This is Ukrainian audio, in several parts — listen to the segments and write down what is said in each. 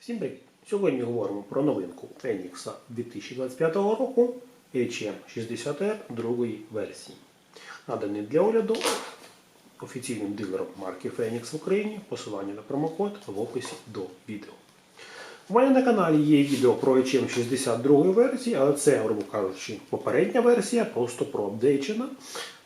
Всім привіт! Сьогодні говоримо про новинку Phoenix 2025 року HM 60R другої версії. Наданий для огляду офіційним дилером марки Phoenix в Україні. Посилання на промокод в описі до відео. У мене на каналі є відео про HM 62 версії, але це, грубо кажучи, попередня версія, просто проапдейчена.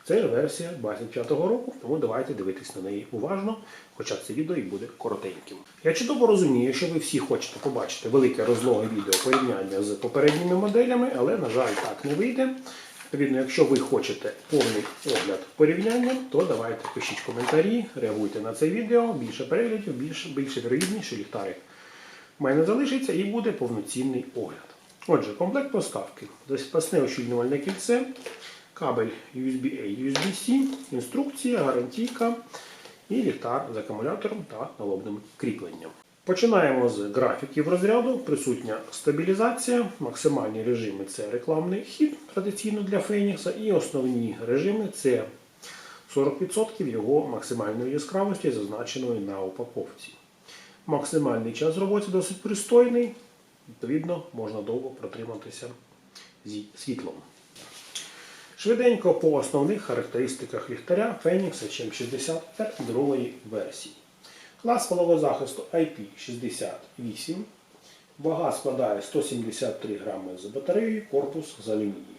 Це ж версія 25-го року, тому давайте дивитись на неї уважно, хоча це відео і буде коротеньким. Я чудово розумію, що ви всі хочете побачити велике розлоге відео порівняння з попередніми моделями, але, на жаль, так не вийде. Відповідно, якщо ви хочете повний огляд порівняння, то давайте пишіть коментарі, реагуйте на це відео, більше переглядів, більше, більше вірогідніше ліхтарик в мене залишиться і буде повноцінний огляд. Отже, комплект поставки. Запасне ощільнювальне кільце, кабель USB-A, USB-C, інструкція, гарантійка і ліхтар з акумулятором та налобним кріпленням. Починаємо з графіків розряду. Присутня стабілізація, максимальні режими це рекламний хід традиційно для Фенікса, і основні режими це 40% його максимальної яскравості, зазначеної на упаковці. Максимальний час роботи досить пристойний, відповідно, можна довго протриматися зі світлом. Швиденько по основних характеристиках ліхтаря Phoenix HM60 другої версії. Клас полового захисту IP68. Вага складає 173 грами з батареєю, корпус з алюмінію.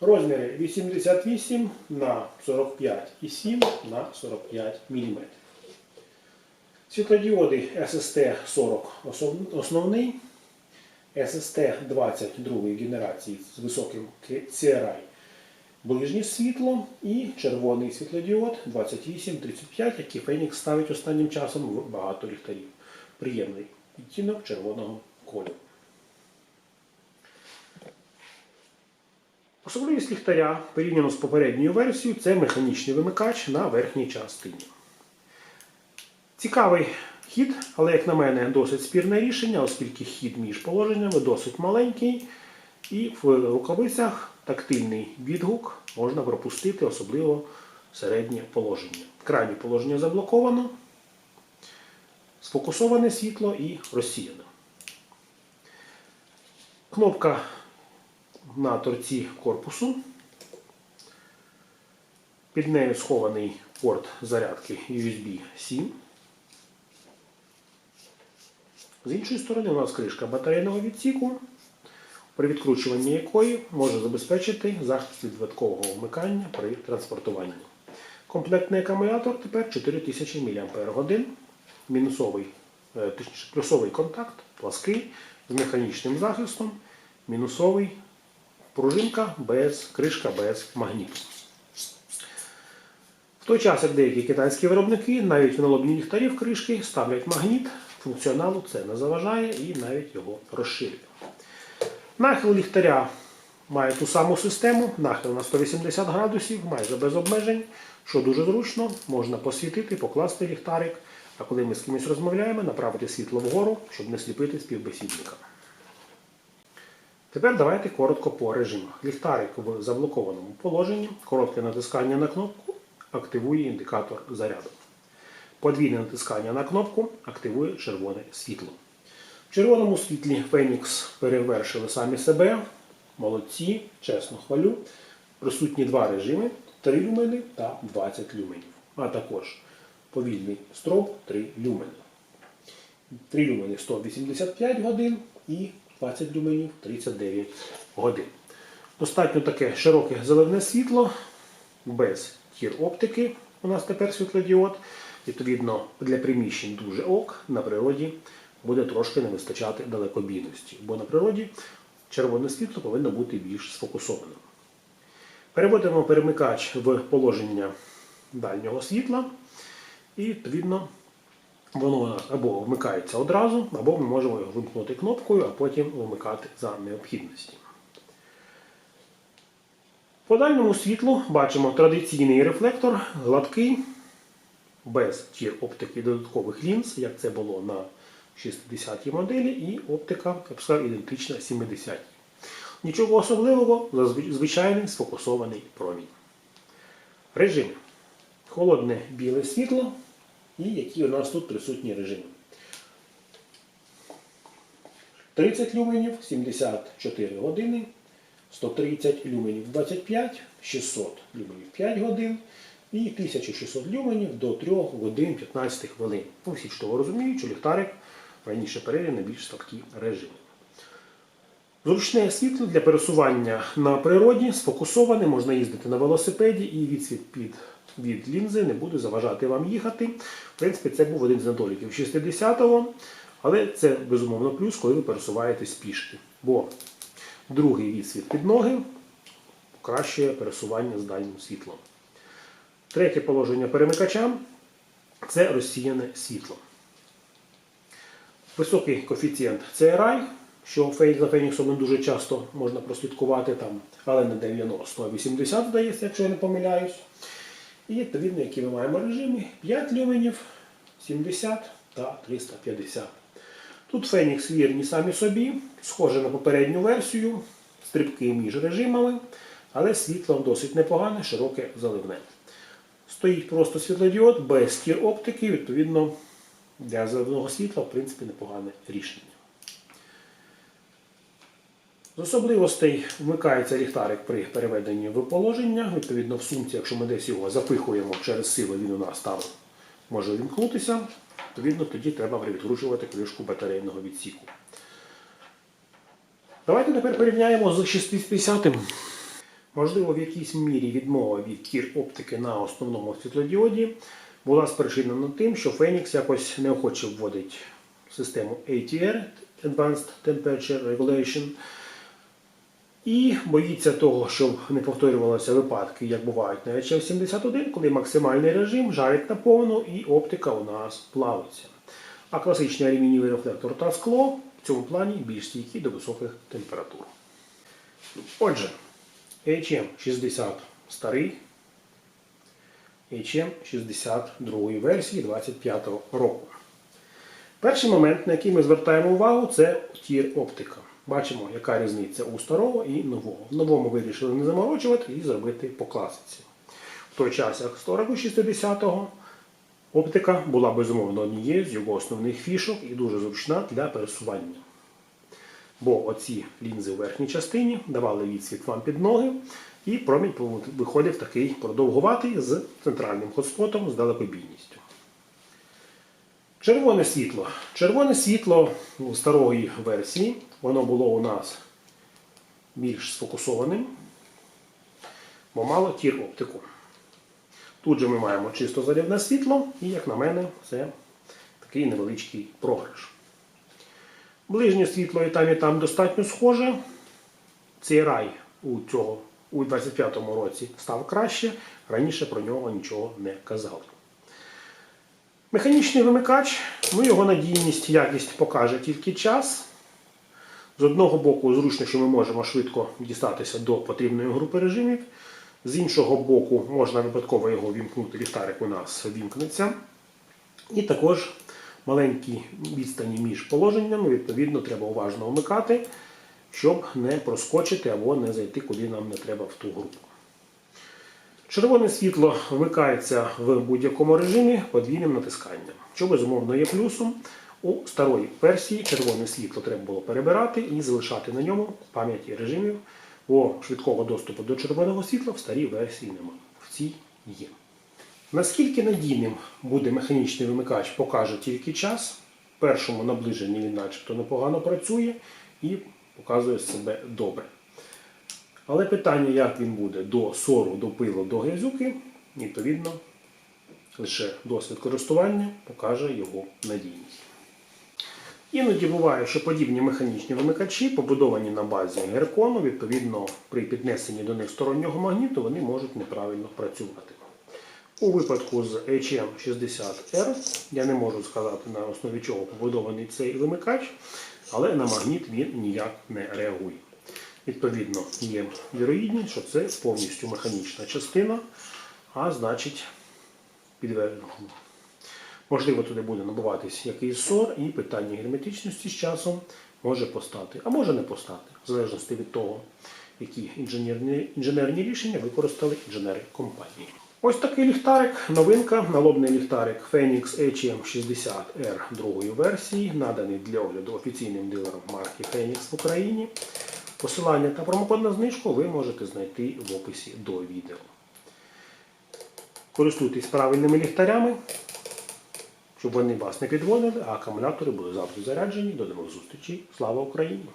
Розміри 88 на 45,7 на 45 мм. Світлодіоди SST 40 основний, SST 22 генерації з високим CRI ближнє світло і червоний світлодіод 2835, який Phoenix ставить останнім часом в багато ліхтарів. Приємний відтінок червоного кольору. Особливість ліхтаря порівняно з попередньою версією це механічний вимикач на верхній частині. Цікавий хід, але, як на мене, досить спірне рішення, оскільки хід між положеннями досить маленький, і в рукавицях тактильний відгук можна пропустити, особливо середнє положення. Крайнє положення заблоковано, сфокусоване світло і розсіяне. Кнопка на торці корпусу. Під нею схований порт зарядки USB-C. З іншої сторони у нас кришка батарейного відсіку, при відкручуванні якої може забезпечити захист від виткового вмикання при транспортуванні. Комплектний акумулятор тепер 4000 мАч. Мінусовий, точніше, плюсовий контакт, плаский, з механічним захистом, мінусовий пружинка без кришка без магніту. В той час, як деякі китайські виробники навіть в налобні ліхтарів кришки ставлять магніт, функціоналу це не заважає і навіть його розширює. Нахил ліхтаря має ту саму систему, нахил на 180 градусів, майже без обмежень, що дуже зручно, можна посвітити, покласти ліхтарик, а коли ми з кимось розмовляємо, направити світло вгору, щоб не сліпити співбесідника. Тепер давайте коротко по режимах. Ліхтарик в заблокованому положенні, коротке натискання на кнопку активує індикатор заряду. Подвійне натискання на кнопку активує червоне світло. В червоному світлі Phoenix перевершили самі себе. Молодці, чесно хвалю. Присутні два режими 3 люмени та 20 люменів. А також повільний строб 3 люмени. 3 люмени 185 годин і 20 люменів 39 годин. Достатньо таке широке зелене світло без тір оптики. У нас тепер світлодіод. Відповідно, для приміщень дуже ок, на природі буде трошки не вистачати далекобійності, бо на природі червоне світло повинно бути більш сфокусованим. Переводимо перемикач в положення дальнього світла, і відповідно воно або вмикається одразу, або ми можемо його вимкнути кнопкою, а потім вмикати за необхідності. По дальньому світлу бачимо традиційний рефлектор, гладкий, без тір оптики додаткових лінз, як це було на 60-й моделі, і оптика я б сказав, ідентична 70-й. Нічого особливого, звичайний сфокусований промінь. Режими. Холодне біле світло і які у нас тут присутні режими. 30 люменів 74 години, 130 люменів 25, 600 люменів 5 годин і 1600 люменів до 3 годин 15 хвилин. Ну, всі чудово розуміють, що ліхтарик раніше перейде на більш слабкі режими. Зручне світло для пересування на природі сфокусоване, можна їздити на велосипеді і відсвіт під, від лінзи не буде заважати вам їхати. В принципі, це був один з недоліків 60-го, але це безумовно плюс, коли ви пересуваєтесь пішки. Бо другий відсвіт під ноги покращує пересування з дальнім світлом. Третє положення перемикача це розсіяне світло. Високий коефіцієнт CRI, що за Феніксом дуже часто можна прослідкувати там, але не 90, а 80, здається, якщо я не помиляюсь. І відповідно, які ми маємо режими 5 люменів, 70 та 350. Тут Фенікс вірні самі собі, схоже на попередню версію, стрибки між режимами, але світло досить непогане, широке заливне. Стоїть просто світлодіод без стір оптики, відповідно, для заливного світла, в принципі, непогане рішення. З особливостей вмикається ліхтарик при переведенні в положення. Відповідно, в сумці, якщо ми десь його запихуємо через силу, він у нас там може вімкнутися. Відповідно, тоді треба відкручувати кришку батарейного відсіку. Давайте тепер порівняємо з 650. Можливо, в якійсь мірі відмова від кір оптики на основному світлодіоді була спричинена тим, що Phoenix якось неохоче вводить систему ATR Advanced Temperature Regulation і боїться того, щоб не повторювалися випадки, як бувають на HM71, коли максимальний режим жарить наповну і оптика у нас плавиться. А класичний алюмінієвий рефлектор та скло в цьому плані більш стійкі до високих температур. Отже, HM60 старий, HM62 версії 25 року. Перший момент, на який ми звертаємо увагу, це тір оптика. Бачимо, яка різниця у старого і нового. В новому вирішили не заморочувати і зробити по класиці. В той час, як старого 60-го, оптика була безумовно однією з його основних фішок і дуже зручна для пересування. Бо оці лінзи в верхній частині давали відсвіт вам під ноги, і промінь виходив такий продовгуватий з центральним хотспотом з далекобійністю. Червоне світло. Червоне світло у старої версії, воно було у нас більш сфокусованим, бо мало тір оптику. Тут же ми маємо чисто зарядне світло, і, як на мене, це такий невеличкий програш. Ближнє світло і там, і там достатньо схоже. Цей рай у цього у 25-му році став краще, раніше про нього нічого не казали. Механічний вимикач, ну його надійність, якість покаже тільки час. З одного боку, зручно, що ми можемо швидко дістатися до потрібної групи режимів. З іншого боку, можна випадково його вімкнути, ліхтарик у нас вімкнеться. І також маленькі відстані між положеннями, відповідно, треба уважно вмикати, щоб не проскочити або не зайти, куди нам не треба в ту групу. Червоне світло вмикається в будь-якому режимі подвійним натисканням, що безумовно є плюсом. У старої версії червоне світло треба було перебирати і залишати на ньому пам'яті режимів, бо швидкого доступу до червоного світла в старій версії немає. В цій є. Наскільки надійним буде механічний вимикач, покаже тільки час. В першому наближенні він начебто непогано працює і показує себе добре. Але питання, як він буде до сору, до пилу, до грязюки, відповідно, лише досвід користування покаже його надійність. Іноді буває, що подібні механічні вимикачі, побудовані на базі геркону, відповідно, при піднесенні до них стороннього магніту, вони можуть неправильно працювати. У випадку з HM60R я не можу сказати на основі чого побудований цей вимикач, але на магніт він ніяк не реагує. Відповідно, є вірогідність, що це повністю механічна частина, а значить, підведено. Можливо, туди буде набуватись якийсь сор, і питання герметичності з часом може постати, а може не постати, в залежності від того, які інженерні рішення використали інженери компанії. Ось такий ліхтарик, новинка, налобний ліхтарик Phoenix HM60R другої версії, наданий для огляду офіційним дилером марки Phoenix в Україні. Посилання та промокод на знижку ви можете знайти в описі до відео. Користуйтесь правильними ліхтарями, щоб вони вас не підводили, а акумулятори були завжди заряджені. До нових зустрічей. Слава Україні!